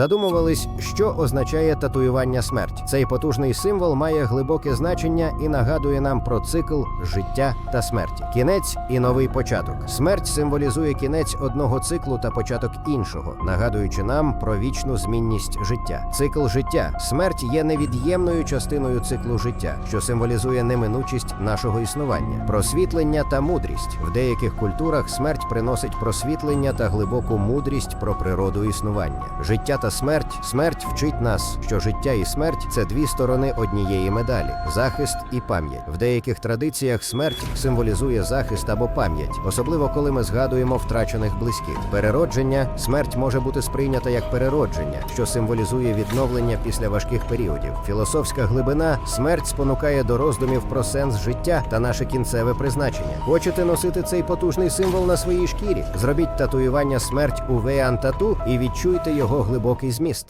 задумувались, що означає татуювання смерть. Цей потужний символ має глибоке значення і нагадує нам про цикл життя та смерті. Кінець і новий початок. Смерть символізує кінець одного циклу та початок іншого, нагадуючи нам про вічну змінність життя. Цикл життя. Смерть є невід'ємною частиною циклу життя, що символізує неминучість нашого існування, просвітлення та мудрість. В деяких культурах смерть приносить просвітлення та глибоку мудрість про природу існування. Життя та смерть. Смерть вчить нас, що життя і смерть це дві сторони однієї медалі: захист і пам'ять. В деяких традиціях смерть символізує захист або пам'ять, особливо коли ми згадуємо втрачених близьких. Переродження смерть може бути сприйнята як переродження, що символізує відновлення після важких періодів. Філософська глибина смерть спонукає до роздумів про сенс життя та наше кінцеве призначення. Хочете носити цей потужний символ на своїй шкірі? Зробіть татуювання смерть у Веан Тату і відчуйте його глибокий зміст.